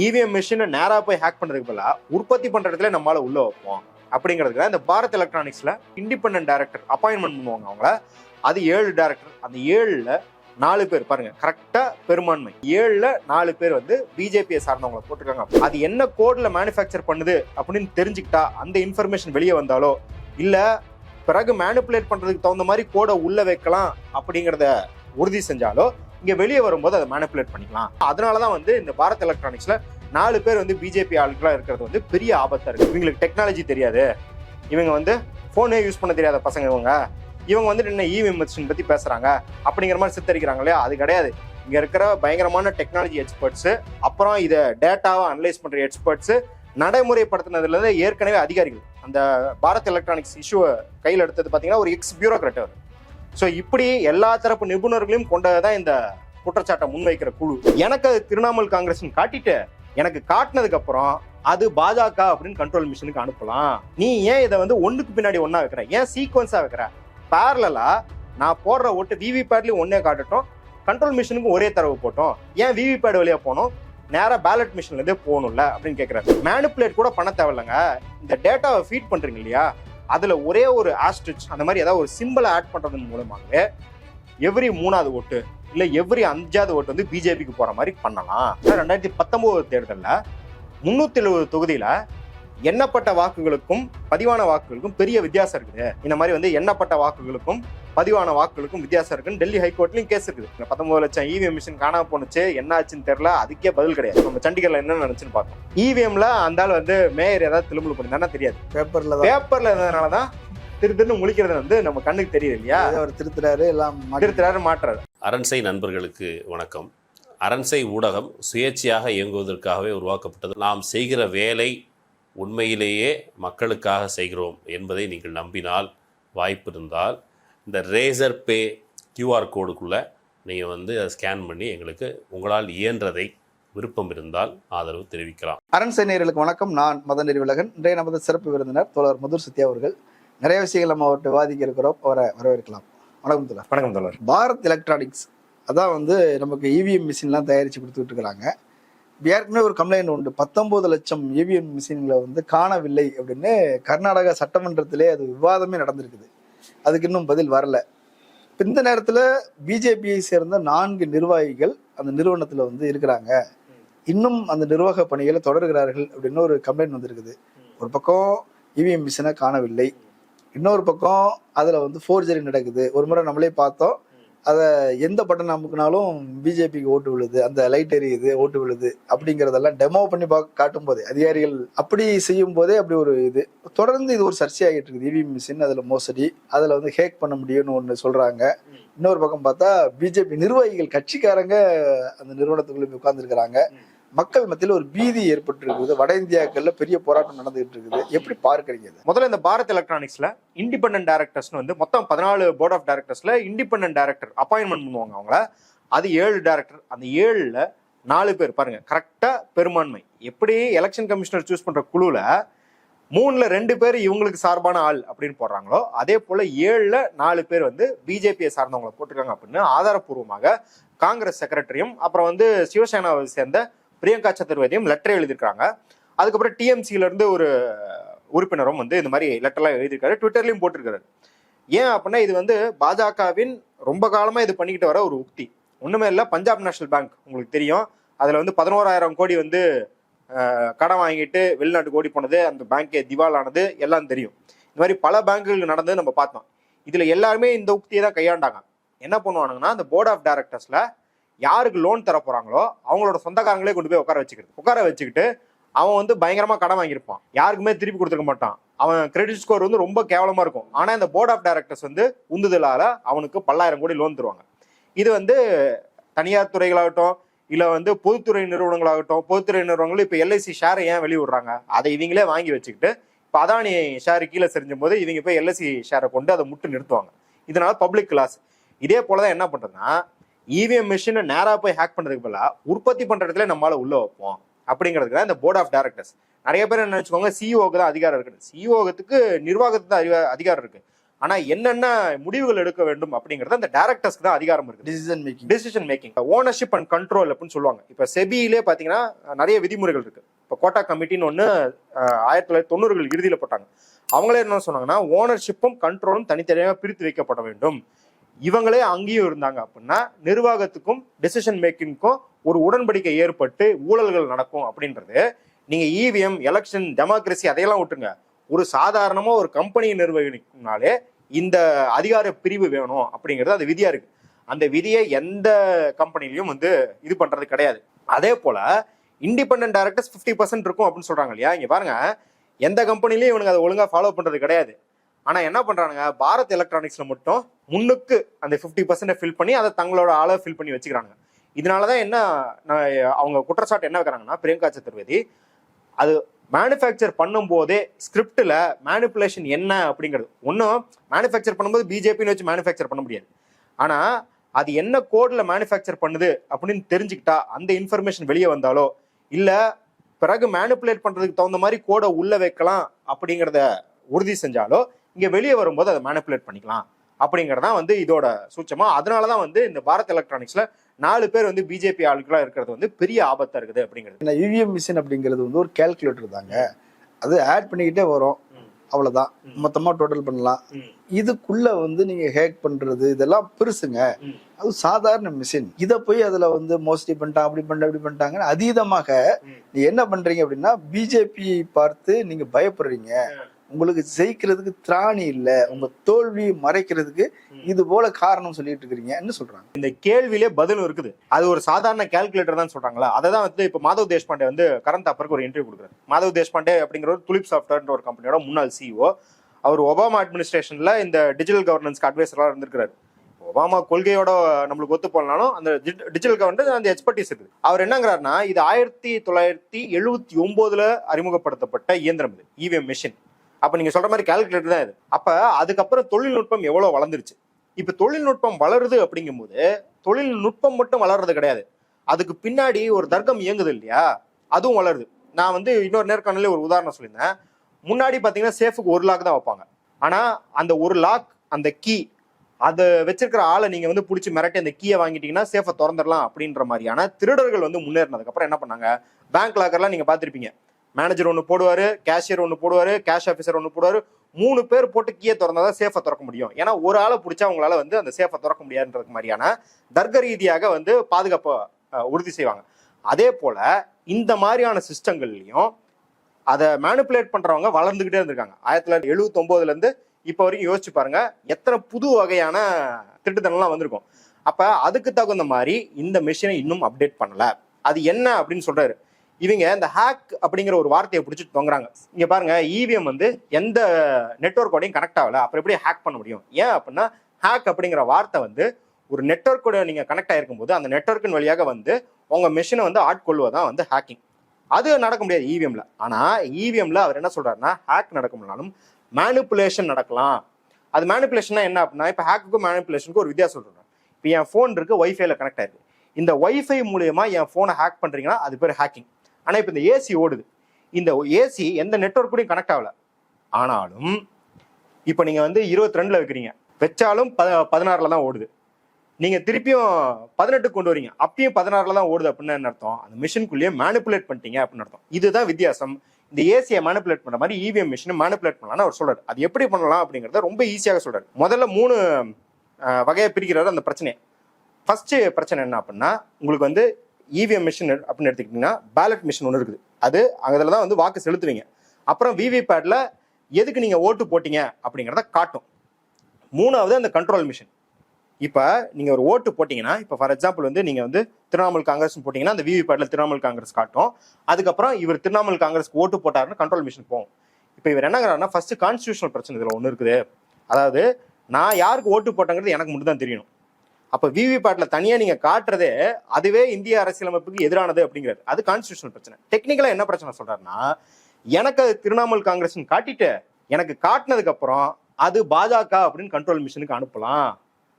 EVM மிஷினை நேராக போய் ஹேக் பண்ணுறதுக்கு பதிலா உற்பத்தி பண்ற இடத்துல நம்மளால உள்ள வைப்போம். அப்படிங்கிறதுக்கு இந்த பாரத் எலக்ட்ரானிக்ஸ்ல இண்டிபெண்ட் டைரக்டர் அப்பாயின்மெண்ட் பண்ணுவாங்க அவங்கள. அது ஏழு டைரக்டர் அந்த ஏழுல நாலு பேர். பாருங்க கரெக்டா பெரும்பான்மை. ஏழுல நாலு பேர் வந்து பிஜேபியை சார்ந்தவங்களை போட்டிருக்காங்க. அது என்ன கோட்ல மேனுஃபேக்சர் பண்ணுது அப்படின்னு தெரிஞ்சுக்கிட்டா அந்த இன்ஃபர்மேஷன் வெளியே வந்தாலோ இல்ல பிறகு மேனுப்புலேட் பண்றதுக்கு தகுந்த மாதிரி கோடை உள்ள வைக்கலாம் அப்படிங்கிறத உறுதி செஞ்சாலோ இங்கே வெளியே வரும்போது அதை மேனிப்புலேட் பண்ணிக்கலாம். அதனால தான் வந்து இந்த பாரத் எலக்ட்ரானிக்ஸில் நாலு பேர் வந்து பிஜேபி ஆட்களா இருக்கிறது வந்து பெரிய ஆபத்தாக இருக்குது இவங்களுக்கு டெக்னாலஜி தெரியாது. இவங்க வந்து ஃபோனே யூஸ் பண்ண தெரியாத பசங்க இவங்க. இவங்க வந்துட்டு என்ன e இவிஎம் மிஷின் பற்றி பேசுகிறாங்க அப்படிங்கிற மாதிரி சித்தரிக்கிறாங்க இல்லையா? அது கிடையாது. இங்கே இருக்கிற பயங்கரமான டெக்னாலஜி எக்ஸ்பர்ட்ஸ் அப்புறம் இதை டேட்டாவை அனலைஸ் பண்ணுற எக்ஸ்பர்ட்ஸு நடைமுறைப்படுத்தினதுலேருந்து ஏற்கனவே அதிகாரிகள். அந்த பாரத் எலக்ட்ரானிக்ஸ் இஷ்யூவை கையில் எடுத்தது பார்த்தீங்கன்னா ஒரு எக்ஸ் பியூரோக்ராட் அவர். ஸோ இப்படி எல்லா தரப்பு நிபுணர்களையும் கொண்டதான் இந்த குற்றச்சாட்டை முன்வைக்கிற குழு. எனக்கு அது திரிணாமுல் காங்கிரஸ் காட்டிட்டு எனக்கு காட்டினதுக்கு அப்புறம் அது பாஜக அப்படின்னு கண்ட்ரோல் மிஷனுக்கு அனுப்பலாம். நீ ஏன் இதை வந்து ஒண்ணுக்கு பின்னாடி ஒன்றா வைக்கிற? ஏன் சீக்வன்ஸா வைக்கிற? பேரலா நான் போடுற ஓட்டு விவிபேட்லயும் ஒன்னே காட்டட்டும். கண்ட்ரோல் மிஷினுக்கும் ஒரே தரவு போட்டோம். ஏன் விவிபேட் வழியா போனோம்? நேராக பேலட் மிஷின்ல இருந்தே போகணும்ல அப்படின்னு கேட்கறாரு மேனுப்புலேட் கூட பண்ண தேவையில்லைங்க. இந்த டேட்டாவை ஃபீட் பண்றீங்க இல்லையா? அதுல ஒரே ஒரு ஆஸ்ட்ரிச் அந்த மாதிரி ஏதாவது ஒரு சிம்பிளை ஆட் பண்றதன் மூலமாக எவ்ரி மூணாவது ஓட்டு இல்லை எவ்ரி அஞ்சாவது ஓட்டு வந்து பிஜேபிக்கு போற மாதிரி பண்ணலாம். ரெண்டாயிரத்தி பத்தொன்பது தேர்தலில் முன்னூத்தி எழுபது தொகுதியில எண்ணப்பட்ட வாக்குகளுக்கும் பதிவான வாக்குகளுக்கும் பெரிய வித்தியாசம் இருக்குது. இந்த மாதிரி வந்து எண்ணப்பட்ட வாக்குகளுக்கும் பதிவான வாக்குகளுக்கும் வித்தியாசம் இருக்குன்னு டெல்லி ஹைகோர்ட்லயும் கேஸ் இருக்குது. பத்தொன்பது லட்சம் இவிஎம் மிஷின் காணாம போனுச்சு என்ன ஆச்சுன்னு தெரியல அதுக்கே பதில் கிடையாது. நம்ம சண்டிகர்ல என்ன நினைச்சுன்னு பார்த்தோம் இவிஎம்ல அந்த ஆள் வந்து மேயர் ஏதாவது திரும்பல் பண்ணிருந்தானா தெரியாது. பேப்பர்ல தான். பேப்பர்ல இருந்ததுனாலதான் திரு திருன்னு முழிக்கிறது வந்து நம்ம கண்ணுக்கு தெரியுது இல்லையா? அவர் திருத்துறாரு எல்லாம் திருத்துறாரு மாட்டுறாரு அரண்சை நண்பர்களுக்கு வணக்கம். அரண்சை ஊடகம் சுயேட்சையாக இயங்குவதற்காகவே உருவாக்கப்பட்டது. நாம் செய்கிற வேலை உண்மையிலேயே மக்களுக்காக செய்கிறோம் என்பதை நீங்கள் நம்பினால் வாய்ப்பு இருந்தால் இந்த ரேசர் பே கியூஆர் கோடுக்குள்ளே நீங்கள் வந்து அதை ஸ்கேன் பண்ணி எங்களுக்கு உங்களால் இயன்றதை விருப்பம் இருந்தால் ஆதரவு தெரிவிக்கலாம். அரண்சை நேயர்களுக்கு வணக்கம். நான் மதன் நெறிவிலகன். இன்றைய நமது சிறப்பு விருந்தினர் தோழர் மதுர் சத்யா அவர்கள். நிறைய விஷயங்கள் நம்ம அவர்கிட்ட விவாதிக்க இருக்கிறோம். அவரை வரவேற்கலாம். வணக்கம் தோழர். வணக்கம் தோழர். பாரத் எலக்ட்ரானிக்ஸ் அதான் வந்து நமக்கு இவிஎம் மிஷின்லாம் தயாரித்து கொடுத்துட்டு இருக்கிறாங்க. ஏற்கனவே ஒரு கம்ப்ளைண்ட் உண்டு. பத்தொன்பது லட்சம் ஏவிஎம் மிஷின்களை வந்து காணவில்லை அப்படின்னு கர்நாடக சட்டமன்றத்திலே அது விவாதமே நடந்திருக்குது. அதுக்கு இன்னும் பதில் வரல. இந்த நேரத்தில் பிஜேபியை சேர்ந்த நான்கு நிர்வாகிகள் அந்த நிறுவனத்தில் வந்து இருக்கிறாங்க. இன்னும் அந்த நிர்வாக பணிகளை தொடர்கிறார்கள் அப்படின்னு ஒரு கம்ப்ளைண்ட் வந்திருக்குது. ஒரு பக்கம் இவிஎம் மிஷினை காணவில்லை. இன்னொரு பக்கம் அதில் வந்து ஃபோர்ஜரி நடக்குது. ஒரு முறை நம்மளே பார்த்தோம். அதை எந்த பட்டன் அமுக்குனாலும் பிஜேபிக்கு ஓட்டு விழுது அந்த லைட் எரியுது ஓட்டு விழுது அப்படிங்கிறதெல்லாம் டெமோ பண்ணி பார்க்க காட்டும் போதே அதிகாரிகள் அப்படி செய்யும் போதே அப்படி ஒரு இது. தொடர்ந்து இது ஒரு சர்ச்சையாகிட்டு இருக்குது. இவிஎம் மிஷின் அதில் மோசடி அதில் வந்து ஹேக் பண்ண முடியும்னு ஒன்று சொல்கிறாங்க இன்னொரு பக்கம் பார்த்தா பிஜேபி நிர்வாகிகள் கட்சிக்காரங்க அந்த நிறுவனத்துக்குள்ள போய் உட்கார்ந்துருக்கிறாங்க. மக்கள் மத்தியில் ஒரு பீதி ஏற்பட்டு இருக்குது வட இந்தியாக்கள்ல பெரிய போராட்டம் நடந்துகிட்டு இருக்குது. எப்படி பார்க்குறீங்க முதல்ல இந்த பாரத் எலக்ட்ரானிக்ஸ்ல இண்டிபெண்டன்ட் டைரக்டர்ஸ்னு வந்து மொத்தம் பதினாலு போர்ட் ஆஃப் டேரக்டர்ஸ்ல இண்டிபெண்டன்ட் டேரக்டர் அப்பாயின்மெண்ட் பண்ணுவாங்க அவங்கள. அது ஏழு டேரக்டர் அந்த ஏழுல நாலு பேர். பாருங்க கரெக்டா பெரும்பான்மை. எப்படி எலெக்ஷன் கமிஷனர் சூஸ் பண்ற குழுல மூணுல ரெண்டு பேர் இவங்களுக்கு சார்பான ஆள் அப்படின்னு போடுறாங்களோ அதே போல ஏழுல நாலு பேர் வந்து பிஜேபியை சார்ந்தவங்களை போட்டிருக்காங்க அப்படின்னு ஆதாரப்பூர்வமாக காங்கிரஸ் செக்ரட்டரியும் அப்புறம் வந்து சிவசேனாவை சேர்ந்த பிரியங்கா சதுர்வேதியும் லெட்டர் எழுதியிருக்காங்க அதுக்கப்புறம் டிஎம்சியில இருந்து ஒரு உறுப்பினரும் வந்து இந்த மாதிரி லெட்டர்லாம் எழுதியிருக்காரு. ட்விட்டர்லயும் போட்டிருக்காரு. ஏன் அப்படின்னா இது வந்து பாஜகவின் ரொம்ப காலமாக இது பண்ணிக்கிட்டு வர ஒரு உக்தி. ஒன்றுமே இல்லை பஞ்சாப் நேஷனல் பேங்க் உங்களுக்கு தெரியும். அதில் வந்து பதினோராயிரம் கோடி வந்து கடன் வாங்கிட்டு வெளிநாட்டுக்கு ஓடி போனது அந்த பேங்கே திவால் ஆனது எல்லாம் தெரியும். இந்த மாதிரி பல பேங்குகள் நடந்தது நம்ம பார்த்தோம். இதில் எல்லாருமே இந்த உக்தியை தான் கையாண்டாங்க. என்ன பண்ணுவானுங்கன்னா அந்த போர்ட் ஆஃப் டைரக்டர்ஸில் யாருக்கு லோன் தர போறாங்களோ அவங்களோட சொந்தக்காரங்களே கொண்டு போய் உட்கார வச்சுக்கிட்டு உட்கார வச்சுக்கிட்டு அவன் வந்து பயங்கரமா கடன் வாங்கியிருப்பான். யாருக்குமே திருப்பி கொடுத்துருக்க மாட்டான். அவன் கிரெடிட் ஸ்கோர் வந்து ரொம்ப கேவலமா இருக்கும். ஆனா இந்த போர்ட் ஆஃப் டைரக்டர்ஸ் வந்து உந்துதலால அவனுக்கு பல்லாயிரம் கோடி லோன் தருவாங்க. இது வந்து தனியார் துறைகளாகட்டும் இல்ல வந்து பொதுத்துறை நிறுவனங்களாகட்டும் பொதுத்துறை நிறுவனங்களும் இப்ப எல்ஐசி ஷேரை ஏன் வெளிய விடுறாங்க அதை இவங்களே வாங்கி வச்சுக்கிட்டு இப்ப அதானி ஷேர் கீழே செரிஞ்சும் போது இவங்க போய் எல்ஐசி ஷேரை கொண்டு அதை முட்டு நிறுத்துவாங்க. இதனால பப்ளிக் கிளாஸ் இதே போலதான் என்ன பண்றதுன்னா இவிஎம் மிஷினை நேரா போய் ஹேக் பண்றதுக்கு பதிலா உற்பத்தி பண்ற இடத்துல நம்மளால உள்ள வைப்போம். அப்படிங்கிறதுக்கு தான் இந்த போர்ட் ஆஃப் டைரக்டர்ஸ் நிறைய பேர் என்ன நினைச்சுக்கோங்க சிஇஓக்கு தான் அதிகாரம் இருக்கு. சிஇஓகத்துக்கு நிர்வாகத்துக்கு தான் அதிகாரம் இருக்கு. ஆனா என்னென்ன முடிவுகள் எடுக்க வேண்டும் அப்படிங்கறது அந்த டைரக்டர்ஸ்க்கு தான் அதிகாரம் இருக்கு. Decision making decision making ownership and control அப்படின்னு சொல்லுவாங்க. இப்ப செபியிலே பாத்தீங்கன்னா நிறைய விதிமுறைகள் இருக்கு. இப்ப கோட்டா கமிட்டின்னு அஹ், ஆயிரத்தி தொள்ளாயிரத்தி தொண்ணூறுகள் இறுதியில போட்டாங்க. அவங்களே என்ன சொன்னாங்கன்னா ஓனர்ஷிப்பும் கண்ட்ரோலும் தனித்தனியாக பிரித்து வைக்கப்பட வேண்டும். இவங்களே அங்கேயும் இருந்தாங்க அப்படின்னா நிர்வாகத்துக்கும் டெசிஷன் மேக்கிங்க்கும் ஒரு உடன்படிக்கை ஏற்பட்டு ஊழல்கள் நடக்கும் அப்படின்றது. நீங்க இவிஎம் எலெக்ஷன் டெமோக்ரஸி அதையெல்லாம் விட்டுருங்க. ஒரு சாதாரணமா ஒரு கம்பெனியை நிர்வகிக்கணும்னாலே இந்த அதிகார பிரிவு வேணும் அப்படிங்கிறது அது விதியா இருக்கு. அந்த விதியை எந்த கம்பெனிலையும் வந்து இது பண்றது கிடையாது. அதே போல இண்டிபெண்ட் டைரக்டர்ஸ் 50% பர்சன்ட் இருக்கும் அப்படின்னு சொல்றாங்க இல்லையா? இங்க பாருங்க. எந்த கம்பெனிலையும் இவனுங்க அதை ஒழுங்கா ஃபாலோ பண்றது கிடையாது. ஆனா என்ன பண்றானுங்க? பாரத் எலக்ட்ரானிக்ஸ்ல மட்டும் முன்னுக்கு அந்த 50% பர்சன்ட் ஃபில் பண்ணி அதை தங்களோட ஆளை ஃபில் பண்ணி வச்சுக்கிறாங்க இதனாலதான் என்ன நான் அவங்க குற்றச்சாட்டு என்ன வைக்கிறாங்கன்னா பிரியங்கா சதுர்வேதி அது மேனுஃபேக்சர் பண்ணும்போதே ஸ்கிரிப்டில் மேனுப்புலேஷன் என்ன அப்படிங்கிறது. ஒன்றும் மேனுஃபேக்சர் பண்ணும்போது பிஜேபின்னு வச்சு மேனுஃபேக்சர் பண்ண முடியாது. ஆனால் அது என்ன கோடில் மேனுஃபேக்சர் பண்ணுது அப்படின்னு தெரிஞ்சுக்கிட்டா அந்த இன்ஃபர்மேஷன் வெளியே வந்தாலோ இல்லை பிறகு மேனுப்புலேட் பண்ணுறதுக்கு தகுந்த மாதிரி கோடை உள்ளே வைக்கலாம் அப்படிங்கிறத உறுதி செஞ்சாலோ இங்கே வெளியே வரும்போது அதை மேனிப்புலேட் பண்ணிக்கலாம். அப்படிங்கிறதான் வந்து இதோட சூச்சமா அதனால தான் வந்து இந்த பாரத் எலக்ட்ரானிக்ஸ்ல நாலு பேர் வந்து பிஜேபி ஆளுகளா இருக்கிறது வந்து பெரிய ஆபத்தா இருக்குது அப்படிங்கிறது. இவிஎம் மிஷின் அப்படிங்கிறது வந்து ஒரு கால்குலேட்டர் தாங்க. அது ஆட் பண்ணிக்கிட்டே வரும். ம். அவ்வளவுதான். ம். மொத்தமா டோட்டல் பண்ணலாம். இதுக்குள்ள வந்து நீங்க ஹேக் பண்றது இதெல்லாம் பெருசுங்க. அது சாதாரண மிஷின் இத போய் அதுல வந்து மோஸ்ட்லி பண்ணிட்டான் அப்படி பண்ணிட்டு அப்படி பண்ணிட்டாங்க அதீதமாக. நீ என்ன பண்றீங்க அப்படின்னா பிஜேபி பார்த்து நீங்க பயப்படுறீங்க. உங்களுக்கு ஜெயிக்கிறதுக்கு திராணி இல்ல உங்க தோல்வியை மறைக்கிறதுக்கு. இது போல காரணம் சொல்லிட்டு இருக்கிறீங்கன்னு சொல்றாங்க? இந்த கேள்வியிலே பதிலும் இருக்குது. அது ஒரு சாதாரண கால்குலேட்டர் தான் சொல்றாங்களா? அதை தான் வந்து இப்போ மாதவ் தேஷ்பாண்டே வந்து கரண்ட் தாப்பருக்கு ஒரு இன்டர்வியூ கொடுக்குறாரு. மாதவ் தேஷ்பாண்டே அப்படிங்கிற ஒரு துலிப் சாஃப்ட்வேர்ன்ற ஒரு கம்பெனியோட முன்னாள் சிஇஓ அவர் ஒபாமா அட்மினிஸ்ட்ரேஷன்ல இந்த டிஜிட்டல் கவர்னன்ஸ்க்கு அட்வைசரா இருந்திருக்காரு ஒபாமா கொள்கையோட நம்மளுக்கு ஒத்து போனாலும் அந்த டிஜிட்டல் கவர்னன்ஸ் அந்த எக்ஸ்பர்டீஸ் இருக்குது. அவர் என்னங்கிறாருன்னா இது ஆயிரத்தி தொள்ளாயிரத்தி எழுபத்தி ஒன்பதுல அறிமுகப்படுத்தப்பட்ட இயந்திரம் இது E இவிஎம் மிஷின் அப்ப நீங்க சொல்ற மாதிரி கால்குலேட்டர் தான் இது. அப்ப அதுக்கப்புறம் தொழில்நுட்பம் எவ்வளவு வளர்ந்துருச்சு? இப்ப தொழில்நுட்பம் வளருது அப்படிங்கும்போது தொழில்நுட்பம் மட்டும் வளர்றது கிடையாது. அதுக்கு பின்னாடி ஒரு தர்க்கம் இயங்குது இல்லையா? அதுவும் வளருது. நான் வந்து இன்னொரு நேர்காணல ஒரு உதாரணம் சொல்லியிருந்தேன். முன்னாடி பாத்தீங்கன்னா சேஃபுக்கு ஒரு லாக் தான் வைப்பாங்க. ஆனா அந்த ஒரு லாக் அந்த கீ அதை வச்சிருக்கிற ஆளை நீங்க வந்து பிடிச்சி மிரட்டி அந்த கீயை வாங்கிட்டீங்கன்னா சேஃபை திறந்துடலாம் அப்படின்ற மாதிரியான திருடர்கள் வந்து முன்னேறினதுக்கு அப்புறம் என்ன பண்ணாங்க? பேங்க் லாக்கர்லாம் நீங்க பார்த்துருப்பீங்க. மேனேஜர் ஒன்று போடுவார் கேஷியர் ஒன்று போடுவார் கேஷ் ஆஃபீஸர் ஒன்று போடுவார். மூணு பேர் போட்டு கீயை திறந்தாதான் சேஃபை திறக்க முடியும். ஏன்னா ஒரு ஆளை பிடிச்சா அவங்களால வந்து அந்த சேஃபை திறக்க முடியாதுன்றது மாதிரியான தர்க்க ரீதியாக வந்து பாதுகாப்பை உறுதி செய்வாங்க. அதே போல் இந்த மாதிரியான சிஸ்டங்கள்லையும் அதை மேனிப்புலேட் பண்ணுறவங்க வளர்ந்துக்கிட்டே இருந்திருக்காங்க. ஆயிரத்தி தொள்ளாயிரத்தி எழுபத்தொம்போதுலேருந்து இப்போ வரைக்கும் யோசிச்சு பாருங்க எத்தனை புது வகையான திருட்டுத்தனம்லாம் வந்திருக்கும். அப்போ அதுக்கு தகுந்த மாதிரி இந்த மிஷினை இன்னும் அப்டேட் பண்ணலை. அது என்ன அப்படின்னு சொல்கிறாரு இவங்க இந்த ஹேக் அப்படிங்கிற ஒரு வார்த்தையை பிடிச்சிட்டு தொங்குறாங்க. இங்க பாருங்க இவிஎம் வந்து எந்த நெட்ஒர்க்கோடையும் கனெக்ட் ஆகல. அப்புறம் எப்படி ஹேக் பண்ண முடியும்? ஏன் அப்படின்னா ஹேக் அப்படிங்கிற வார்த்தை வந்து ஒரு நெட்ஒர்க்கோட நீங்க கனெக்ட் ஆயிருக்கும் போது அந்த நெட்ஒர்க்கின் வழியாக வந்து உங்க மிஷினை வந்து ஆட்கொள்வதான் வந்து ஹேக்கிங் அது நடக்க முடியாது இவிஎம்ல ஆனா இவிஎம்ல அவர் என்ன சொல்றாருன்னா ஹேக் நடக்க முடியலாலும் மேனிப்புலேஷன் நடக்கலாம். அது மேனிப்புலேஷன்னா என்ன அப்படின்னா இப்போ ஹேக்குக்கும் மேனிப்புலேஷனுக்கும் ஒரு வித்தியாசம் சொல்றேன். இப்போ என் ஃபோன் இருக்கு ஒய்ஃபைல கனெக்ட் ஆயிருக்கு. இந்த ஒய்ஃபை மூலியமா என் ஃபோனை ஹேக் பண்றீங்கன்னா அது பேர் ஹேக்கிங் ஆனால் இப்போ இந்த ஏசி ஓடுது. இந்த ஏசி எந்த நெட்ஒர்க்கூடையும் கனெக்ட் ஆகல. ஆனாலும் இப்போ நீங்கள் வந்து இருபத்தி ரெண்டில் வைக்கிறீங்க. வச்சாலும் ப பதினாறில் தான் ஓடுது. நீங்கள் திருப்பியும் பதினெட்டு கொண்டு வரீங்க. அப்பயும் பதினாறில் தான் ஓடுது அப்படின்னு என்ன அர்த்தம்? அந்த மிஷின்குள்ளேயே மேனிப்புலேட் பண்ணிட்டீங்க அப்படின்னு அர்த்தம். இதுதான் வித்தியாசம். இந்த ஏசியை மேனிப்புலேட் பண்ணுற மாதிரி இவிஎம் மிஷினை மேனிப்புலேட் பண்ணலாம்னு அவர் சொல்கிறார் அது எப்படி பண்ணலாம் அப்படிங்கிறத ரொம்ப ஈஸியாக சொல்கிறார் முதல்ல மூணு வகையை பிரிக்கிறாரு அந்த பிரச்சனையை. ஃபஸ்ட்டு பிரச்சனை என்ன அப்படின்னா உங்களுக்கு வந்து இவிஎம் மிஷின் அப்படின்னு எடுத்துக்கிட்டீங்கன்னா பேலட் மிஷின் ஒன்று இருக்குது. அது அதில் தான் வந்து வாக்கு செலுத்துவீங்க. அப்புறம் விவிபேட்டில் எதுக்கு நீங்கள் ஓட்டு போட்டீங்க அப்படிங்கிறத காட்டும். மூணாவது அந்த கண்ட்ரோல் மிஷின் இப்போ நீங்கள் ஒரு ஓட்டு போட்டிங்கன்னா இப்போ ஃபார் எக்ஸாம்பிள் வந்து நீங்கள் வந்து திரிணாமுல் காங்கிரஸ் போட்டிங்கன்னா அந்த விவிபேட்டில் திரிணாமுல் காங்கிரஸ் காட்டும். அதுக்கப்புறம் இவர் திரிணாமுல் காங்கிரஸ்க்கு ஓட்டு போட்டாருன்னு கண்ட்ரோல் மிஷின் போகும். இப்போ இவர் என்னங்கிறாருன்னா ஃபஸ்ட்டு கான்ஸ்டியூஷனல் பிரச்சனை இதில் ஒன்று இருக்குது. அதாவது நான் யாருக்கு ஓட்டு போட்டேங்கிறது எனக்கு மட்டும் தான் தெரியணும். அப்போ விவிபேட்ல தனியாக நீங்க காட்டுறதே அதுவே இந்திய அரசியலமைப்புக்கு எதிரானது அப்படிங்கிறது அது கான்ஸ்டியூஷனல் பிரச்சனை. டெக்னிக்கலாக என்ன பிரச்சனை சொல்றாருன்னா எனக்கு அது திரிணாமுல் காங்கிரஸ் காட்டிட்டு எனக்கு காட்டினதுக்கு அப்புறம் அது பாஜக அப்படின்னு கண்ட்ரோல் மிஷினுக்கு அனுப்பலாம்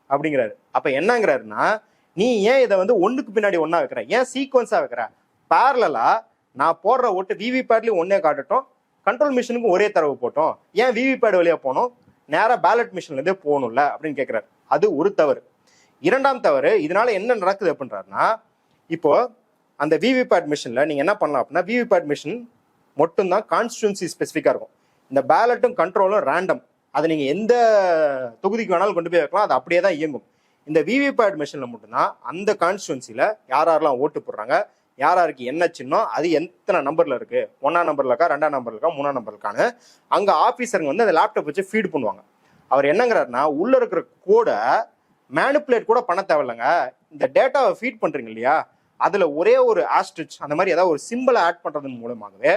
அப்படிங்கிறாரு. அப்ப என்னங்கிறாருன்னா நீ ஏன் இதை வந்து ஒண்ணுக்கு பின்னாடி ஒன்னா வைக்கிற? ஏன் சீக்வன்ஸா வைக்கிற? பேரலா நான் போடுற ஓட்டு விவி பேட்லயும் ஒன்னே காட்டட்டும் கண்ட்ரோல் மிஷினுக்கும் ஒரே தரவு போட்டோம். ஏன் விவி பேட் வழியா போனோம்? நேரா பேலட் மிஷின்ல இருந்தே போகணும்ல அப்படின்னு கேட்குறாரு அது ஒரு தவறு. இரண்டாம் தவறு இதனால என்ன நடக்குது அப்படின்றாருன்னா இப்போ அந்த விவிபேட் மிஷின்ல நீங்க என்ன பண்ணலாம் அப்படின்னா விவிபேட் மிஷின் மட்டும்தான் கான்ஸ்டியூன்சி ஸ்பெசிஃபிக்காக இருக்கும். இந்த பேலட்டும் கண்ட்ரோலும் ரேண்டம் அதை நீங்கள் எந்த தொகுதிக்கு வேணாலும் கொண்டு போய் வைக்கலாம் அது அப்படியே தான் இயங்கும். இந்த விவிபேட் மிஷினில் மட்டும்தான் அந்த கான்ஸ்டியூன்சியில் யார் யாரெல்லாம் ஓட்டு போடுறாங்க யார் யாருக்கு என்ன சின்னம் அது எத்தனை நம்பரில் இருக்குது ஒன்றாம் நம்பரில் இருக்கா ரெண்டாம் நம்பரில் இருக்கா மூணாம் நம்பர் இருக்கான்னு அங்கே ஆஃபீஸருங்க வந்து அந்த லேப்டாப் வச்சு ஃபீட் பண்ணுவாங்க. அவர் என்னங்கிறாருன்னா உள்ளே இருக்கிற கோடை மேனுப்புலேட் கூட பண்ண தேவையில்லைங்க. இந்த டேட்டாவை ஃபீட் பண்ணுறீங்க இல்லையா? அதில் ஒரே ஒரு ஆஸ்ட்ரிச் அந்த மாதிரி ஏதாவது ஒரு சிம்பிளை ஆட் பண்ணுறதன் மூலமாகவே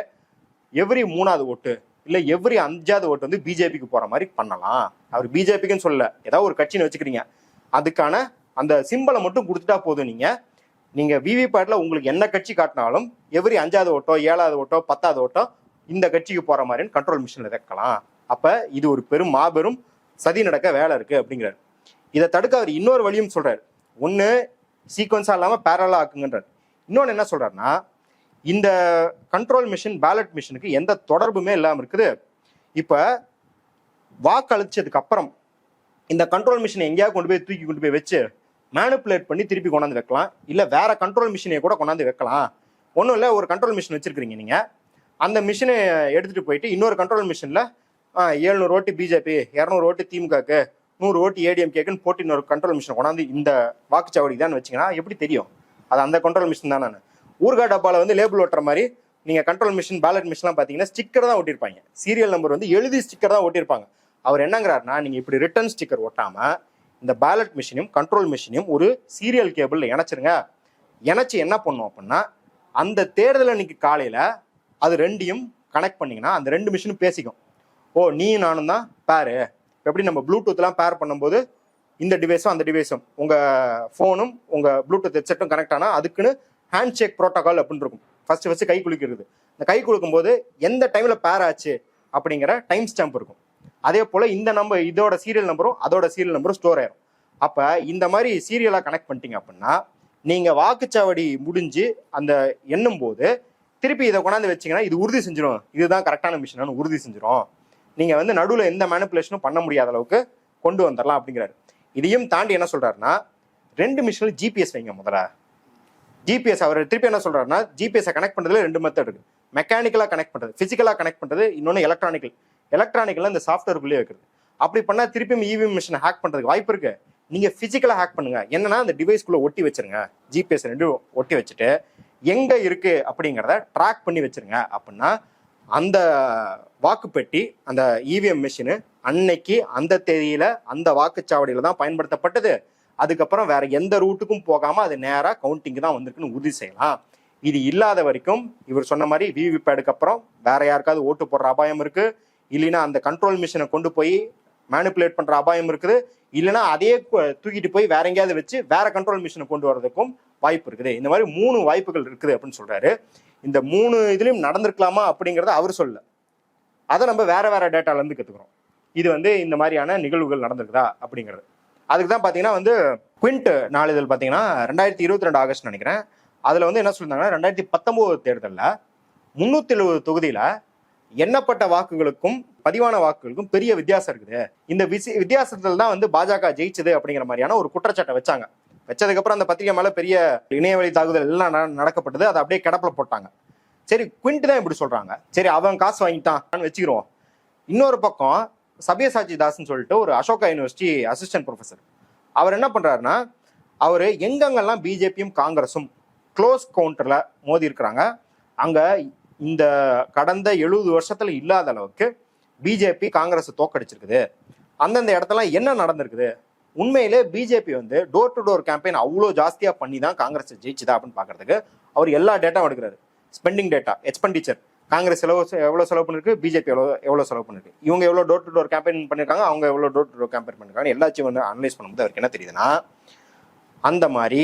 எவ்ரி மூணாவது ஓட்டு இல்லை எவ்ரி அஞ்சாவது ஓட்டு வந்து பிஜேபிக்கு போகிற மாதிரி பண்ணலாம். அவர் பிஜேபிக்குன்னு சொல்லல. ஏதாவது ஒரு கட்சின்னு வச்சுக்கிறீங்க. அதுக்கான அந்த சிம்பிளை மட்டும் கொடுத்துட்டா போதும் நீங்கள் நீங்கள் விவிபேட்டில் உங்களுக்கு என்ன கட்சி காட்டினாலும் எவ்ரி அஞ்சாவது ஓட்டோ ஏழாவது ஓட்டோ பத்தாவது ஓட்டோ இந்த கட்சிக்கு போகிற மாதிரின்னு கண்ட்ரோல் மிஷினில் வைக்கலாம். அப்போ இது ஒரு பெரும் மாபெரும் சதி நடக்க வேலை இருக்குது அப்படிங்கிறார். இதை தடுக்க அவர் இன்னொரு வழியும் சொல்றாரு. ஒன்று சீக்வன்ஸாக இல்லாமல் பேரலாக ஆக்குங்கன்றார். இன்னொன்று என்ன சொல்றாருன்னா இந்த கண்ட்ரோல் மிஷின் பேலட் மிஷினுக்கு எந்த தொடர்புமே இல்லாமல் இருக்குது. இப்போ வாக்களிச்சதுக்கு அப்புறம் இந்த கண்ட்ரோல் மிஷினை எங்கேயாவது கொண்டு போய் தூக்கி கொண்டு போய் வச்சு மேனுப்புலேட் பண்ணி திருப்பி கொண்டாந்து வைக்கலாம். இல்லை வேற கண்ட்ரோல் மிஷினை கூட கொண்டாந்து வைக்கலாம். ஒன்றும் இல்லை ஒரு கண்ட்ரோல் மிஷின் வச்சிருக்கிறீங்க நீங்கள் அந்த மிஷினை எடுத்துகிட்டு போயிட்டு இன்னொரு கண்ட்ரோல் மிஷினில் ஏழுநூறு ஓட்டு பிஜேபி இரநூறு ஓட்டு திமுகக்கு நூறு ஓட்டு ஏடிஎம் கேக்குன்னு போட்டு ஒரு கண்ட்ரோல் மிஷினை கொண்டாந்து இந்த வாக்குச்சாவடி தான் வச்சீங்கன்னா எப்படி தெரியும்? அது அந்த கண்ட்ரோல் மிஷின் தான் நான். ஊர்கா டப்பாவில் வந்து லேபிள் ஓட்டுற மாதிரி நீங்கள் கண்ட்ரோல் மிஷின் பேலட் மிஷின்லாம் பார்த்தீங்கன்னா ஸ்டிக்கர் தான் ஒட்டியிருப்பாங்க சீரியல் நம்பர் வந்து எழுதி ஸ்டிக்கர் தான் ஒட்டியிருப்பாங்க அவர் என்னங்கிறாருன்னா நீங்கள் இப்படி ரிட்டர்ன் ஸ்டிக்கர் ஓட்டாமல் இந்த பேலட் மிஷினையும் கண்ட்ரோல் மிஷினையும் ஒரு சீரியல் கேபிளில் இணைச்சிருங்க. இணைச்சி என்ன பண்ணும் அப்படின்னா அந்த தேர்தல் அன்னைக்கு காலையில் அது ரெண்டையும் கனெக்ட் பண்ணிங்கன்னா அந்த ரெண்டு மிஷினும் பேசிக்கும். ஓ நீ நானும் தான் பாரு எப்படி நம்ம ப்ளூடூத்லாம் பேர் பண்ணும்போது இந்த டிவைஸும் அந்த டிவைஸும் உங்கள் ஃபோனும் உங்கள் ப்ளூடூத் ஹெட்செட்டும் கனெக்ட் ஆனால் அதுக்குன்னு ஹேண்ட் ஷேக் ப்ரோட்டோகால் அப்படின்னு இருக்கும். ஃபஸ்ட்டு ஃபஸ்ட்டு கை குளிக்கிறது இந்த கை குலுக்கும் போது எந்த டைமில் பேர் ஆச்சு அப்படிங்கிற டைம் ஸ்டாம்ப் இருக்கும். அதே போல் இந்த நம்பர் இதோட சீரியல் நம்பரும் அதோட சீரியல் நம்பரும் ஸ்டோர் ஆயிரும். அப்போ இந்த மாதிரி சீரியலாக கனெக்ட் பண்ணிட்டீங்க அப்படின்னா நீங்கள் வாக்குச்சாவடி முடிஞ்சு அந்த எண்ணும் போது திருப்பி இதை கொண்டாந்து வச்சிங்கன்னா இது உறுதி செஞ்சிடும் இதுதான் கரெக்டான மிஷினான்னு உறுதி செஞ்சிடும் நீங்க வந்து நடுவில் எந்த மேனிப்புலேஷனும் பண்ண முடியாத அளவுக்கு கொண்டு வந்துடலாம் அப்படிங்கிறாரு. இதையும் தாண்டி என்ன சொல்றாருன்னா ரெண்டு மிஷினில் ஜிபிஎஸ் வைங்க முதல்ல. ஜிபிஎஸ் அவர் திருப்பி என்ன சொல்றாருன்னா ஜிபிஎஸ் கனெக்ட் பண்ணுறதுல ரெண்டு மெத்தட் இருக்கு. மெக்கானிக்கலாக கனெக்ட் பண்ணுறது ஃபிசிக்கலாக கனெக்ட் பண்றது இன்னொன்று எலக்ட்ரானிக்கல் எலக்ட்ரானிக்கலில் இந்த சாஃப்ட்வேருக்குள்ளேயே வைக்கிறது அப்படி பண்ணால் திருப்பியும் இவிஎம் மிஷினை ஹேக் பண்ணுறதுக்கு வாய்ப்பு இருக்கு. நீங்கள் ஃபிசிக்கலாக ஹேக் பண்ணுங்க. என்னன்னா அந்த டிவைஸ்க்குள்ள ஒட்டி வச்சிருங்க. ஜிபிஎஸ் ரெண்டும் ஒட்டி வச்சுட்டு எங்கே இருக்கு அப்படிங்கிறத ட்ராக் பண்ணி வச்சிருங்க அப்படின்னா அந்த வாக்குப்பெட்டி அந்த இவிஎம் மிஷினு அன்னைக்கு அந்த தேதியில அந்த வாக்குச்சாவடியில தான் பயன்படுத்தப்பட்டது. அதுக்கப்புறம் வேற எந்த ரூட்டுக்கும் போகாம அது நேரா கவுண்டிங் தான் வந்திருக்குன்னு உறுதி செய்யலாம். இது இல்லாத வரைக்கும் இவர் சொன்ன மாதிரி விவிபேடுக்கு அப்புறம் வேற யாருக்காவது ஓட்டு போடுற அபாயம் இருக்கு. இல்லைன்னா அந்த கண்ட்ரோல் மிஷினை கொண்டு போய் மேனிப்புலேட் பண்ற அபாயம் இருக்குது. இல்லைன்னா அதே தூக்கிட்டு போய் வேற எங்கேயாவது வச்சு வேற கண்ட்ரோல் மிஷினை கொண்டு வர்றதுக்கும் வாய்ப்பு இருக்குது. இந்த மாதிரி மூணு வாய்ப்புகள் இருக்குது அப்படின்னு சொல்றாரு. இந்த மூணு இதுலையும் நடந்திருக்கலாமா அப்படிங்கிறத அவர் சொல்ல அதை நம்ம வேற வேற டேட்டாலேருந்து கற்றுக்குறோம் இது வந்து இந்த மாதிரியான நிகழ்வுகள் நடந்திருக்குதா அப்படிங்கிறது. அதுக்கு தான் பார்த்தீங்கன்னா வந்து குவிண்ட் நாளிதழ் பார்த்தீங்கன்னா ரெண்டாயிரத்தி இருபத்தி ரெண்டு ஆகஸ்ட் நினைக்கிறேன். அதில் வந்து என்ன சொல்லியிருந்தாங்கன்னா ரெண்டாயிரத்தி பத்தொம்போது தேர்தலில் முந்நூற்றி எழுபது தொகுதியில் எண்ணப்பட்ட வாக்குகளுக்கும் பதிவான வாக்குகளுக்கும் பெரிய வித்தியாசம் இருக்குது. இந்த விசி வித்தியாசத்தில் தான் வந்து பாஜக ஜெயிச்சது அப்படிங்கிற மாதிரியான ஒரு குற்றச்சாட்டை வச்சாங்க. வச்சதுக்கப்புறம் அந்த பத்திரிகை மேலே பெரிய இணையவழி தாக்குதல் எல்லாம் நட- நடக்கப்பட்டது. அதை அப்படியே கிடப்பில் போட்டாங்க. சரி குவிண்ட் தான் இப்படி சொல்கிறாங்க சரி அவன் காசு வாங்கிட்டான். வச்சுக்கிறோம். இன்னொரு பக்கம் சபியசாச்சி தாஸ்ன்னு சொல்லிட்டு ஒரு அசோகா யூனிவர்சிட்டி அசிஸ்டன்ட் ப்ரொஃபசர் அவர் என்ன பண்ணுறாருன்னா அவர் எங்கெங்கெல்லாம் பிஜேபியும் காங்கிரஸும் க்ளோஸ் கவுண்டரில் மோதி இருக்கிறாங்க அங்கே இந்த கடந்த எழுபது வருஷத்தில் இல்லாத அளவுக்கு பிஜேபி காங்கிரஸ் தோக்கடிச்சிருக்குது. அந்தந்த இடத்துல என்ன நடந்திருக்குது? உண்மையிலே பிஜேபி வந்து டோர் டு டோர் கேம்பெயின் அவ்வளோ ஜாஸ்தியாக பண்ணி தான் காங்கிரஸ் ஜெயிச்சுதா அப்படின்னு பார்க்கறதுக்கு அவர் எல்லா டேட்டாவும் எடுக்கிறாரு. ஸ்பெண்டிங் டேட்டா எக்ஸ்பெண்டிச்சர் காங்கிரஸ் செலவு எவ்வளோ செலவு பண்ணிருக்கு? பிஜேபி எவ்வளோ எவ்வளோ செலவு பண்ணிருக்கு? இவங்க எவ்வளோ டோர் டு டோர் கேம்பெயின் பண்ணியிருக்காங்க அவங்க எவ்வளோ டோர் டு டோர் கேம்பெயின் பண்ணிருக்காங்க எல்லாத்தையும் வந்து அனலைஸ் பண்ணும்போது அவருக்கு என்ன தெரியுதுன்னா அந்த மாதிரி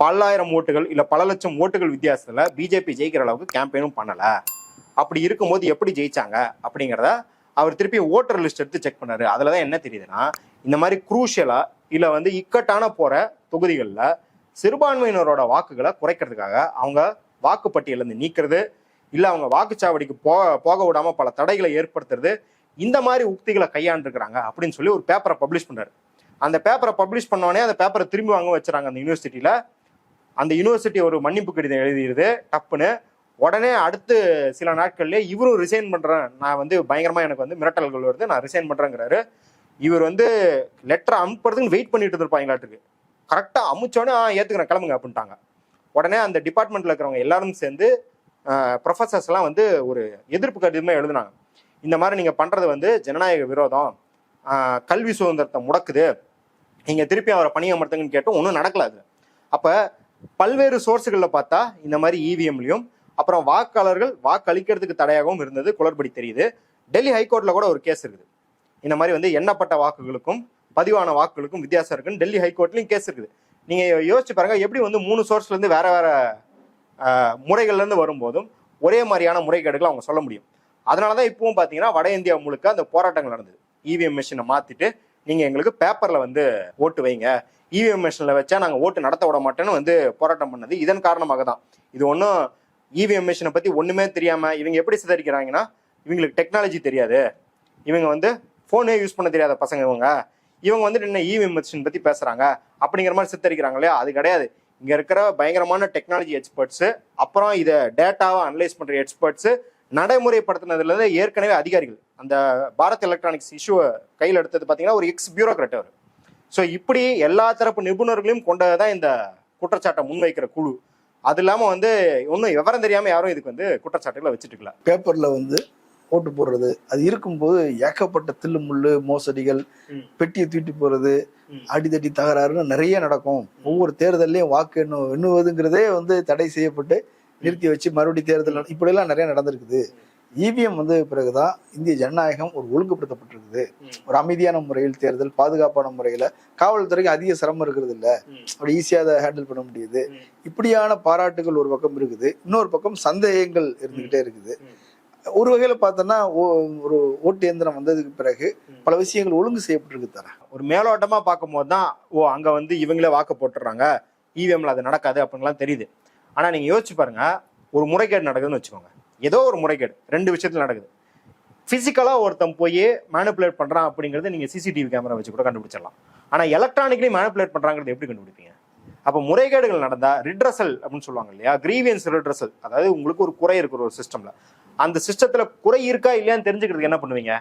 பல்லாயிரம் ஓட்டுகள் இல்லை பல லட்சம் ஓட்டுகள் வித்தியாசத்தில் பிஜேபி ஜெயிக்கிற அளவுக்கு கேம்பெயினும் பண்ணலை. அப்படி இருக்கும்போது எப்படி ஜெயிச்சாங்க? அப்படிங்கிறத அவர் திருப்பி ஓட்டர் லிஸ்ட் எடுத்து செக் பண்ணாரு. தான் என்ன தெரியுதுன்னா இந்த மாதிரி குரூஷியலா இல்லை வந்து இக்கட்டான போற தொகுதிகளில் சிறுபான்மையினரோட வாக்குகளை குறைக்கிறதுக்காக அவங்க வாக்குப்பட்டியலேருந்து நீக்கிறது இல்லை அவங்க வாக்குச்சாவடிக்கு போக போக விடாமல் பல தடைகளை ஏற்படுத்துறது இந்த மாதிரி உக்திகளை கையாண்டுருக்கிறாங்க அப்படின்னு சொல்லி ஒரு பேப்பரை பப்ளிஷ் பண்ணார் அந்த பேப்பரை பப்ளிஷ் பண்ணோடனே அந்த பேப்பரை திரும்பி வாங்க வச்சுறாங்க அந்த யூனிவர்சிட்டியில் அந்த யூனிவர்சிட்டி ஒரு மன்னிப்பு கடிதம் எழுதிடுது டப்புன்னு உடனே அடுத்து சில நாட்கள்லேயே இவரும் ரிசைன் பண்ணுறேன் நான் வந்து பயங்கரமாக எனக்கு வந்து மிரட்டல்கள் வருது நான் ரிசைன் பண்ணுறேங்கிறாரு இவர் வந்து லெட்டர் அனுப்புறதுக்கு வெயிட் பண்ணிட்டு இருந்திருப்பாங்களாட்டுக்கு கரெக்டாக அமுச்சோடனே ஏற்றுக்கிறேன் கிளம்புங்க அப்படின்ட்டாங்க. உடனே அந்த டிபார்ட்மெண்ட்டில் இருக்கிறவங்க எல்லாரும் சேர்ந்து ப்ரொஃபஸர்ஸ்லாம் வந்து ஒரு எதிர்ப்பு கடிதமே எழுதுனாங்க. இந்த மாதிரி நீங்கள் பண்ணுறது வந்து ஜனநாயக விரோதம். கல்வி சுதந்திரத்தை முடக்குது. நீங்கள் திருப்பி அவரை பணியமர்த்துங்கன்னு கேட்டும் ஒன்றும் நடக்கல அது. பல்வேறு சோர்ஸுகளில் பார்த்தா இந்த மாதிரி இவிஎம்லையும் அப்புறம் வாக்காளர்கள் வாக்களிக்கிறதுக்கு தடையாகவும் இருந்தது. குளறுபடி தெரியுது. டெல்லி ஹைகோர்ட்ல கூட ஒரு கேஸ் இருக்குது. இந்த மாதிரி வந்து எண்ணப்பட்ட வாக்குகளுக்கும் பதிவான வாக்குகளுக்கும் வித்தியாசம் இருக்குன்னு டெல்லி ஹைகோர்ட்லயும் கேஸ் இருக்குது. நீங்க யோசிச்சு பாருங்க எப்படி வந்து மூணு சோர்ஸ்ல இருந்து வேற வேற முறைகள்ல இருந்து வரும்போதும் ஒரே மாதிரியான முறைகேடுகளை அவங்க சொல்ல முடியும். அதனால தான் இப்பவும் பார்த்தீங்கன்னா வட இந்தியா முழுக்க அந்த போராட்டங்கள் நடந்தது. இவிஎம் மிஷினை மாத்திட்டு நீங்க எங்களுக்கு பேப்பர்ல வந்து ஓட்டு வைங்க. இவிஎம் மிஷினில் வச்சா நாங்கள் ஓட்டு நடத்த விட மாட்டேன்னு வந்து போராட்டம் பண்ணது. இதன் காரணமாக தான் இது ஒன்றும் இவிஎம் மிஷினை பற்றி ஒன்றுமே தெரியாமல் இவங்க எப்படி சித்தரிக்கிறாங்கன்னா இவங்களுக்கு டெக்னாலஜி தெரியாது. இவங்க வந்து ஃபோனே யூஸ் பண்ண தெரியாத பசங்க இவங்க. இவங்க வந்து என்ன இவிஎம் மிஷின் பற்றி பேசுகிறாங்க அப்படிங்கிற மாதிரி சித்தரிக்கிறாங்க இல்லையா? அது கிடையாது. இங்கே இருக்கிற பயங்கரமான டெக்னாலஜி எக்ஸ்பர்ட்ஸ் அப்புறம் இதை டேட்டாவை அனலைஸ் பண்ணுற எக்ஸ்பர்ட்ஸு நடைமுறைப்படுத்தினதுலேருந்து ஏற்கனவே அதிகாரிகள். அந்த பாரத் எலக்ட்ரானிக்ஸ் இஷ்யூவை கையில் எடுத்தது பார்த்தீங்கன்னா ஒரு எக்ஸ் பியூரோக்ராட் அவர். ஸோ இப்படி எல்லா தரப்பு நிபுணர்களையும் கொண்டதான் இந்த குற்றச்சாட்டை முன்வைக்கிற குழு. அது இல்லாம வந்து ஒன்றும் விவரம் தெரியாம யாரும் இதுக்கு வந்து குற்றச்சாட்டுகளை வச்சுட்டு இருக்கல பேப்பர்ல வந்து ஓட்டு போடுறது அது இருக்கும்போது ஏகப்பட்ட தில்லு முள்ளு மோசடிகள். பெட்டியை தூக்கிட்டு போறது ம். அடிதடி தகராறுன்னு நிறைய நடக்கும். ஒவ்வொரு தேர்தல்லையும் வாக்கு எண்ணு எண்ணுவதுங்கிறதே வந்து தடை செய்யப்பட்டு நிறுத்தி வச்சு மறுபடியும் தேர்தல் இப்படியெல்லாம் நிறைய நடந்திருக்குது. இவிஎம் வந்து பிறகுதான் இந்திய ஜனநாயகம் ஒரு ஒழுங்குபடுத்தப்பட்டிருக்குது. ஒரு அமைதியான முறையில் தேர்தல் பாதுகாப்பான முறையில காவல்துறைக்கு அதிக சிரமம் இருக்கிறது இல்ல அப்படி ஈஸியா அதை ஹேண்டில் பண்ண முடியுது. இப்படியான பாராட்டுகள் ஒரு பக்கம் இருக்குது. இன்னொரு பக்கம் சந்தேகங்கள் இருந்துகிட்டே இருக்குது. ஒரு வகையில பார்த்தோன்னா ஓ- ஒரு ஓட்டு இயந்திரம் வந்ததுக்கு பிறகு பல விஷயங்கள் ஒழுங்கு செய்யப்பட்டிருக்கு தர ஒரு மேலோட்டமா பார்க்கும்போது தான் ஓ அங்க வந்து இவங்களே வாக்கு போட்டுறாங்க இவிஎம்ல அது நடக்காது அப்படின்லாம் தெரியுது. ஆனா நீங்க யோசிச்சு பாருங்க ஒரு முறைகேடு நடக்குதுன்னு வச்சுக்கோங்க. ஏதோ ஒரு முறைகேடு ரெண்டு விஷயத்துல நடக்குது. பிசிக்கலா ஒருத்தன் போய் மேனிப்புலேட் பண்றான் அப்படிங்கிறது நீங்க சிசிடிவி கேமரா வச்சு கூட கண்டுபிடிச்சிடலாம். ஆனா எலக்ட்ரானிக்லி மேனிப்புலேட் பண்றாங்கிறது எப்படி கண்டுபிடிப்பீங்க? அப்ப முறைகேடுகள் நடந்தா ரிட்ரஸல் அப்படின்னு சொல்லுவாங்க இல்லையா? கிரீவியன்ஸ் ரிட்ரஸல் அதாவது உங்களுக்கு ஒரு குறை இருக்கிற ஒரு சிஸ்டம்ல அந்த சிஸ்டத்துல குறை இருக்கா இல்லையான்னு தெரிஞ்சுக்கிறதுக்கு என்ன பண்ணுவீங்க?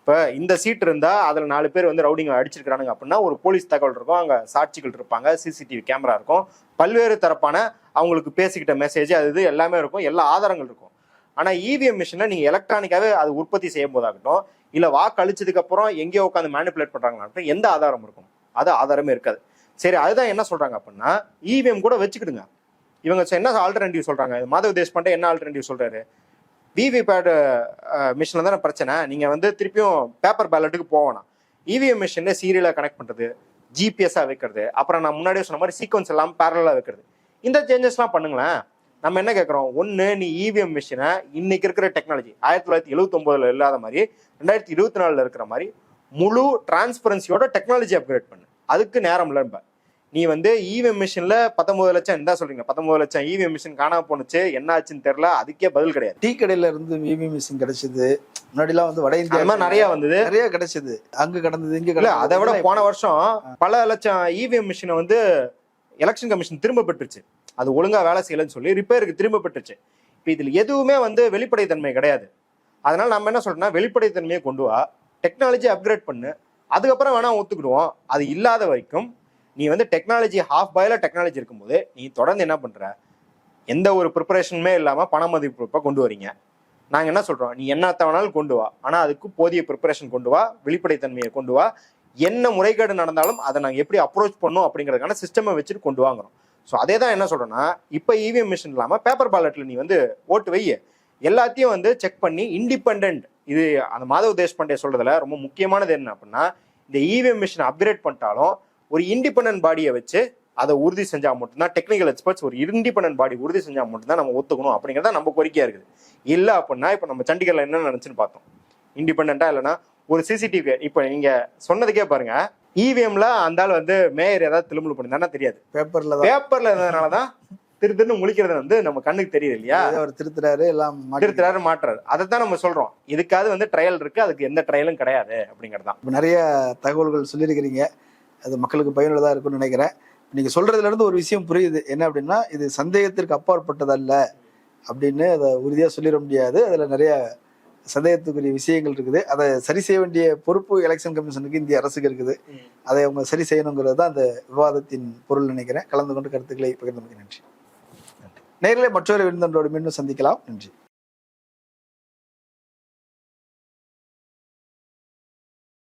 இப்போ இந்த சீட் இருந்தா அதுல நாலு பேர் வந்து ரவுடிங்க அடிச்சிருக்கிறானுங்க அப்படின்னா ஒரு போலீஸ் தகவல் இருக்கும் அங்க சாட்சிகள் இருப்பாங்க சிசிடிவி கேமரா இருக்கும். பல்வேறு தரப்பான அவங்களுக்கு பேசிக்கிட்ட மெசேஜ் அது இது எல்லாமே இருக்கும் எல்லா ஆதாரங்கள் இருக்கும். ஆனா இவிஎம் மிஷினை நீங்க எலக்ட்ரானிக்காவே அது உற்பத்தி செய்யும் போதாகட்டும் இல்ல வாக்கு அழிச்சதுக்கு அப்புறம் எங்கேயோ உட்காந்து மேனிப்புலேட் பண்றாங்களாட்டும் எந்த ஆதாரம் இருக்கும் அது ஆதாரமே இருக்காது. சரி அதுதான் என்ன சொல்றாங்க அப்படின்னா இவிஎம் கூட வச்சுக்கிடுங்க. இவங்க என்ன ஆல்டர்னேட்டிவ் சொல்றாங்க? மாதவ் தேஷ்பாண்டே என்ன ஆல்டர்னேட்டிவ் சொல்றாரு? விவிபேட் மிஷினில் தானே பிரச்சனை. நீங்கள் வந்து திருப்பியும் பேப்பர் பேலட்டுக்கு போகணும் இவிஎம் மிஷினில் சீரியலாக கனெக்ட் பண்ணுறது ஜிபிஎஸ்ஸாக வைக்கிறது அப்புறம் நான் முன்னாடியே சொன்ன மாதிரி சீக்வன்ஸ் எல்லாம் பேரலாக வைக்கிறது. இந்த சேஞ்சஸ்லாம் பண்ணுங்களேன். நம்ம என்ன கேட்குறோம் ஒன்று நீ இவிஎம் மிஷினை இன்னைக்கு இருக்கிற டெக்னாலஜி ஆயிரத்தி தொள்ளாயிரத்தி எழுபத்தொம்போதில் இல்லாத மாதிரி ரெண்டாயிரத்தி இருபத்தி நாலில் இருக்கிற மாதிரி முழு டிரான்ஸ்பரன்சியோட டெக்னாலஜி அப்கிரேட் பண்ணு. அதுக்கு நேரம் இல்லைம்ப நீ வந்து இவிஎம் மிஷினில் பத்தொன்பது லட்சம் என்ன சொல்றீங்க. பத்தொன்பது லட்சம் இவிஎம் மிஷின் காணாம போணுச்சு என்ன ஆச்சுன்னு தெரியல அதுக்கே பதில் கிடையாது. டீ கடையில இருந்து இவிஎம் மிஷின் கிடைச்சது. முன்னாடிலாம் வந்து வட இந்தியா நிறைய வந்தது. நிறைய கிடைச்சது. அங்க கடந்தது இங்க இல்ல கிடந்தது. அதை விட போன வருஷம் பல லட்சம் இவிஎம் மிஷினை வந்து எலெக்ஷன் கமிஷன் திரும்ப பெற்றுச்சு. அது ஒழுங்காக வேலை செய்யலைன்னு சொல்லி ரிப்பேருக்கு திரும்ப பெற்றுச்சு. இப்போ இதில் எதுவுமே வந்து வெளிப்படைத்தன்மை கிடையாது. அதனால் நம்ம என்ன சொல்கிறோன்னா வெளிப்படைத்தன்மையை கொண்டு வா டெக்னாலஜி அப்கிரேட் பண்ணு அதுக்கப்புறம் வேணால் ஒத்துக்கிடுவோம். அது இல்லாத வரைக்கும் நீ வந்து டெக்னாலஜி ஹாஃப் பாயில் டெக்னாலஜி இருக்கும்போது நீ தொடர்ந்து என்ன பண்ணுற எந்த ஒரு ப்ரிப்பரேஷனுமே இல்லாமல் பண மதிப்பை கொண்டு வரீங்க. நாங்கள் என்ன சொல்கிறோம் நீ என்னத்த வேணாலும் கொண்டு வா. ஆனால் அதுக்கு போதிய ப்ரிப்பரேஷன் கொண்டு வா வெளிப்படைத்தன்மையை கொண்டு வா. என்ன முறைகேடு நடந்தாலும் அதை நாங்கள் எப்படி அப்ரோச் பண்ணோம் அப்படிங்கிறதுக்கான சிஸ்டமை வச்சுட்டு கொண்டு வாங்குறோம் ஸோ அதே தான் என்ன சொல்கிறேன்னா இப்போ இவிஎம் மிஷின் இல்லாமல் பேப்பர் பேலட்டில் நீ வந்து ஓட்டு வைய எல்லாத்தையும் வந்து செக் பண்ணி இண்டிபெண்ட் இது அந்த மாதவ் தேஷ்பாண்டே சொல்கிறதுல ரொம்ப முக்கியமானது என்ன அப்படின்னா இந்த இவிஎம் மிஷின் அப்கிரேட் பண்ணிட்டாலும் ஒரு இண்டிபெண்டன்ட் பாடியை வச்சு அதை உறுதி செஞ்சால் மட்டும்தான் டெக்னிக்கல் எக்ஸ்பர்ட்ஸ் ஒரு இண்டிபெண்ட் பாடி உறுதி செஞ்சால் மட்டும்தான் நம்ம ஒத்துக்கணும் அப்படிங்கிறத நம்ம கோரிக்கையாக இருக்குது. இல்லை அப்படின்னா இப்போ நம்ம சண்டிகரில் என்ன நினச்சின்னு பார்த்தோம். இண்டிபெண்ட்டாக இல்லைன்னா ஒரு சிசிடிவி இப்போ நீங்கள் சொன்னதுக்கே பாருங்கள் இவிஎம்ல அந்த ஆள் வந்து மேயர் ஏதாவது திரும்பல் பண்ணிருந்தானா தெரியாது. பேப்பர்ல தான். பேப்பர்ல இருந்ததுனால தான் திரு திருன்னு முழிக்கிறது வந்து நம்ம கண்ணுக்கு தெரியுது இல்லையா? அவர் திருத்துறாரு எல்லாம் திருத்துறாரு மாட்டுறாரு. அதை தான் நம்ம சொல்றோம். இதுக்காவது வந்து ட்ரையல் இருக்கு அதுக்கு எந்த ட்ரையலும் கிடையாது அப்படிங்கறதுதான் இப்ப நிறைய தகவல்கள் சொல்லியிருக்கிறீங்க. அது மக்களுக்கு பயனுள்ளதா இருக்கும்னு நினைக்கிறேன். நீங்க சொல்றதுல இருந்து ஒரு விஷயம் புரியுது. என்ன அப்படின்னா இது சந்தேகத்திற்கு அப்பாற்பட்டதல்ல அப்படின்னு அதை உறுதியா சொல்லிட முடியாது. அதுல நிறைய சந்தேகத்துக்குரிய விஷயங்கள் இருக்குது. அதை சரி செய்ய வேண்டிய பொறுப்பு எலெக்ஷன் கமிஷனுக்கு இந்திய அரசுக்கு இருக்குது. அதை அவங்க சரி செய்யணுங்கிறது தான் அந்த விவாதத்தின் பொருள் நினைக்கிறேன். கலந்து கொண்டு கருத்துக்களை பகிர்ந்தமைக்கு நன்றி. நேரிலே மற்றொரு விருந்தன்றோடு மீண்டும் சந்திக்கலாம். நன்றி.